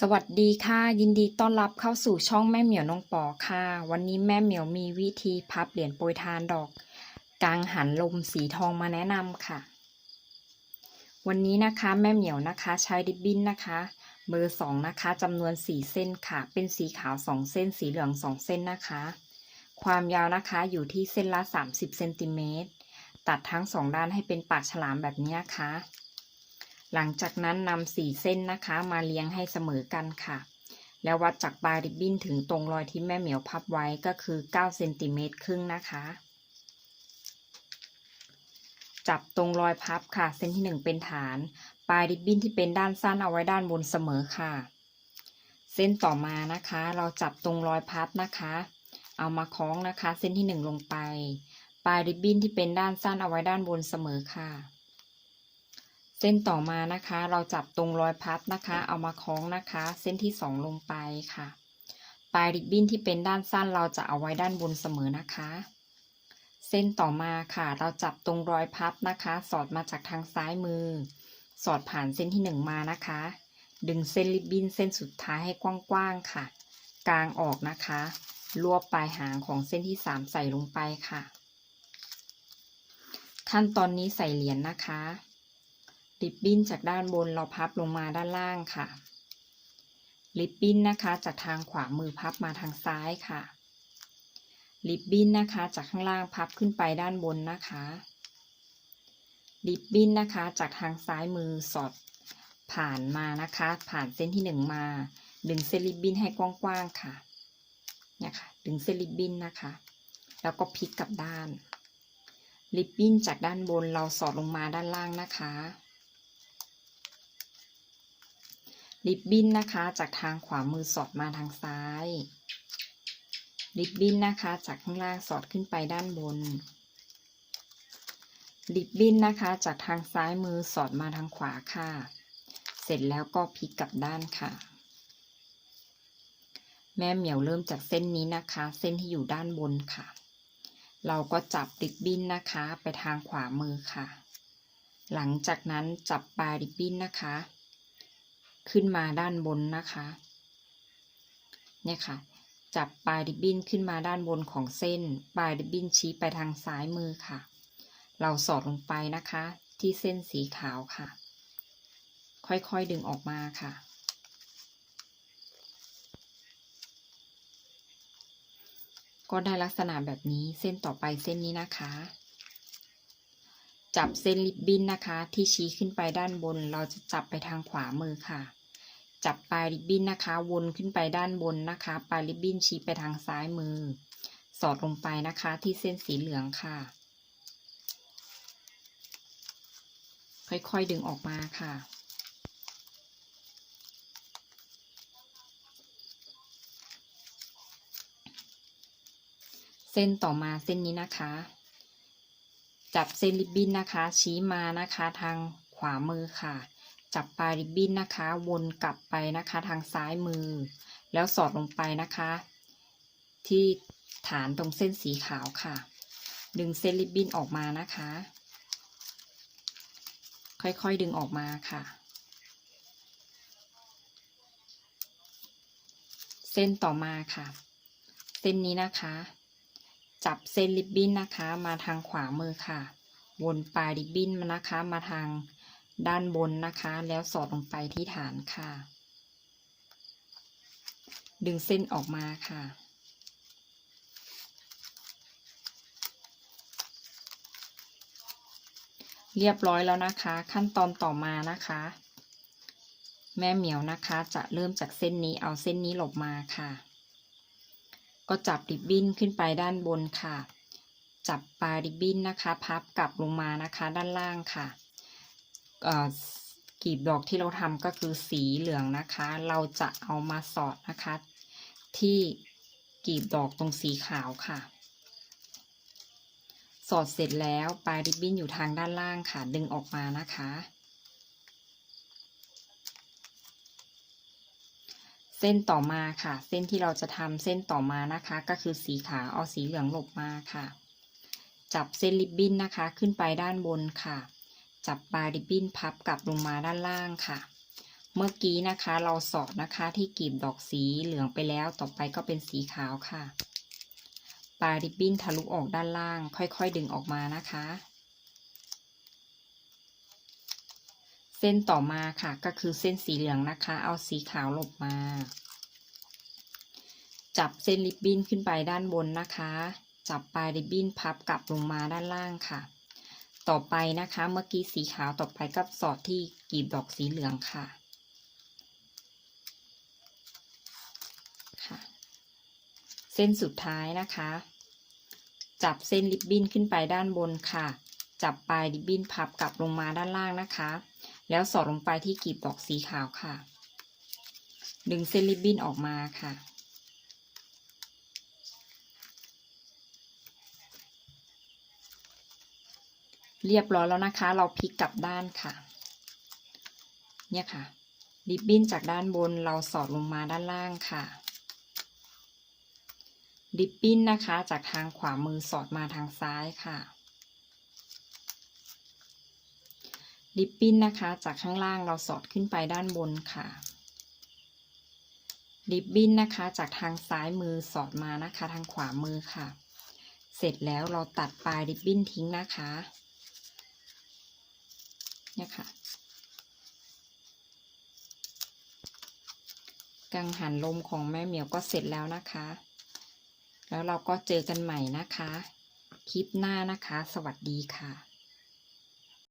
สวัสดีค่ะ ยินดีต้อนรับเข้าสู่ช่องแม่เหมียวน้องปอค่ะ วันนี้แม่เหมียวมีวิธีพับเหรียญโปรยทานดอกกลางหันลมสีทองมาแนะนำค่ะ วันนี้นะคะแม่เหมียวนะคะใช้ริบบิ้นนะคะเบอร์สองนะคะจำนวนสี่เส้นค่ะ เป็นสีขาวสองเส้น สีเหลืองสองเส้นนะคะ ความยาวนะคะอยู่ที่เส้นละ30เซนติเมตรตัดทั้งสองด้านให้เป็นปากฉลามแบบนี้ค่ะ หลังจากนั้นนำสี่เส้นนะคะมาเลี้ยงให้เสมอกันค่ะ แล้ววัดจากปลายริบบิ้นถึงตรงรอยที่แม่เหมียวพับไว้ก็คือ9เซนติเมตรครึ่งนะคะ จับตรงรอยพับค่ะ เส้นที่ 1 เป็นฐาน ปลายริบบิ้นที่เป็นด้านสั้นเอาไว้ด้านบนเสมอค่ะ เส้นต่อมานะคะ เราจับตรงรอยพับนะคะ เอามาคล้องนะคะ เส้นที่ 1 ลงไป ปลายริบบิ้นที่เป็นด้านสั้นเอาไว้ด้านบนเสมอค่ะ ส้นต่อมานะคะ เราจับตรงรอยพับนะคะ เอามาคล้องนะคะ เส้นที่สองลงไปค่ะ ปลายริบบิ้นที่เป็นด้านสั้นเราจะเอาไว้ด้านบนเสมอนะคะ เส้นต่อมาค่ะ เราจับตรงรอยพับนะคะ สอดมาจากทางซ้ายมือ สอดผ่านเส้นที่หนึ่งมานะคะ ดึงเส้นริบบิ้นเส้นสุดท้ายให้กว้างๆค่ะ กลางออกนะคะ รวบปลายหางของเส้นที่สามใส่ลงไปค่ะ ขั้นตอนนี้ใส่เหรียญนะคะ ริบบิ้นจากด้านบนเราพับลงมาด้านล่างค่ะ ริบบิ้นนะคะ จากทางขวามือพับมาทางซ้ายค่ะ ริบบิ้นนะคะ จากข้างล่างพับขึ้นไปด้านบนนะคะ ริบบิ้นนะคะ จากทางซ้ายมือสอดผ่านมานะคะ ผ่านเส้นที่หนึ่งมา ดึงเส้นริบบิ้นให้กว้างๆค่ะเนี่ยค่ะ ดึงเส้นริบบิ้นนะคะ แล้วก็พลิกกลับด้าน ริบบิ้นจากด้านบนเราสอดลงมาด้านล่างนะคะ ริบบิ้นนะคะ จากทางขวามือสอดมาทางซ้าย ริบบิ้นนะคะ จากข้างล่างสอดขึ้นไปด้านบน ริบบิ้นนะคะ จากทางซ้ายมือสอดมาทางขวาค่ะ เสร็จแล้วก็พลิกกลับด้านค่ะ แม่เหมียวเริ่มจากเส้นนี้นะคะ เส้นที่อยู่ด้านบนค่ะ เราก็จับริบบิ้นนะคะ ไปทางขวามือค่ะ หลังจากนั้นจับปลายริบบิ้นนะคะ ขึ้นมาด้านบนนะคะ เนี่ยค่ะ จับปลายริบบิ้นขึ้นมาด้านบนของเส้น ปลายริบบิ้นชี้ไปทางซ้ายมือค่ะ เราสอดลงไปนะคะ ที่เส้นสีขาวค่ะ ค่อยๆดึงออกมาค่ะก็ได้ลักษณะแบบนี้เส้นต่อไปเส้นนี้นะคะ จับเส้นริบบิ้นนะคะ ที่ชี้ขึ้นไปด้านบนเราจะจับไปทางขวามือค่ะ จับปลายริบบิ้นนะคะ วนขึ้นไปด้านบนนะคะ ปลายริบบิ้นชี้ไปทางซ้ายมือ สอดลงไปนะคะที่เส้นสีเหลืองค่ะ ค่อยๆดึงออกมาค่ะ เส้นต่อมาเส้นนี้นะคะ จับเส้นริบบิ้นนะคะ ชี้มานะคะทางขวามือค่ะ จับปลายริบบิ้นนะคะ วนกลับไปนะคะทางซ้ายมือ แล้วสอดลงไปนะคะ ที่ฐานตรงเส้นสีขาวค่ะ ดึงเส้นริบบิ้นออกมานะคะ ค่อยๆดึงออกมาค่ะ เส้นต่อมาค่ะ เส้นนี้นะคะ จับเส้นริบบิ้นนะคะ มาทางขวามือค่ะ วนปลายริบบิ้นมานะคะมาทาง ด้านบนนะคะ แล้วสอดลงไปที่ฐานค่ะ ดึงเส้นออกมาค่ะ เรียบร้อยแล้วนะคะ ขั้นตอนต่อมานะคะ แม่เหมียวนะคะจะเริ่มจากเส้นนี้เอาเส้นนี้หลบมาค่ะ ก็จับริบบิ้นขึ้นไปด้านบนค่ะ จับปลายริบบิ้นนะคะ พับกลับลงมานะคะ ด้านล่างค่ะ กลีบดอกที่เราทำก็คือสีเหลืองนะคะ เราจะเอามาสอดนะคะ ที่กลีบดอกตรงสีขาวค่ะ สอดเสร็จแล้วปลายริบบิ้นอยู่ทางด้านล่างค่ะ ดึงออกมานะคะ เส้นต่อมาค่ะ เส้นที่เราจะทำเส้นต่อมานะคะ ก็คือสีขาวเอาสีเหลืองหลบมาค่ะ จับเส้นริบบิ้นนะคะขึ้นไปด้านบนค่ะ จับปลายริบบิ้นพับกลับลงมาด้านล่างค่ะ เมื่อกี้นะคะเราสอดนะคะที่กลีบดอกสีเหลืองไปแล้วต่อไปก็เป็นสีขาวค่ะ ปลายริบบิ้นทะลุออกด้านล่าง ค่อยๆ ดึงออกมานะคะ เส้นต่อมาค่ะก็คือเส้นสีเหลืองนะคะ เอาสีขาวหลบมา จับเส้นริบบิ้นขึ้นไปด้านบนนะคะ จับปลายริบบิ้นพับกลับลงมาด้านล่างค่ะ ต่อไปนะคะ เมื่อกี้สีขาวต่อไปก็สอดที่กลีบดอกสีเหลืองค่ะค่ะ เส้นสุดท้ายนะคะ จับเส้นริบบิ้นขึ้นไปด้านบนค่ะ จับปลายริบบิ้นพับกลับลงมาด้านล่างนะคะ แล้วสอดลงไปที่กลีบดอกสีขาวค่ะ ดึงเส้นริบบิ้นออกมาค่ะ เรียบร้อยแล้วนะคะ เราพลิกกลับด้านค่ะ เนี่ยค่ะริบบิ้นจากด้านบนเราสอดลงมาด้านล่างค่ะริบบิ้นนะคะจากทางขวามือสอดมาทางซ้ายค่ะริบบิ้นนะคะ จากข้างล่างเราสอดขึ้นไปด้านบนค่ะริบบิ้นนะคะ จากทางซ้ายมือสอดมานะคะ ทางขวามือค่ะ เสร็จแล้วเราตัดปลายริบบิ้นทิ้งนะคะ เนี่ยค่ะ กังหันลมของแม่เหมียวก็เสร็จแล้วนะคะ แล้วเราก็เจอกันใหม่นะคะ คลิปหน้านะคะ สวัสดีค่ะ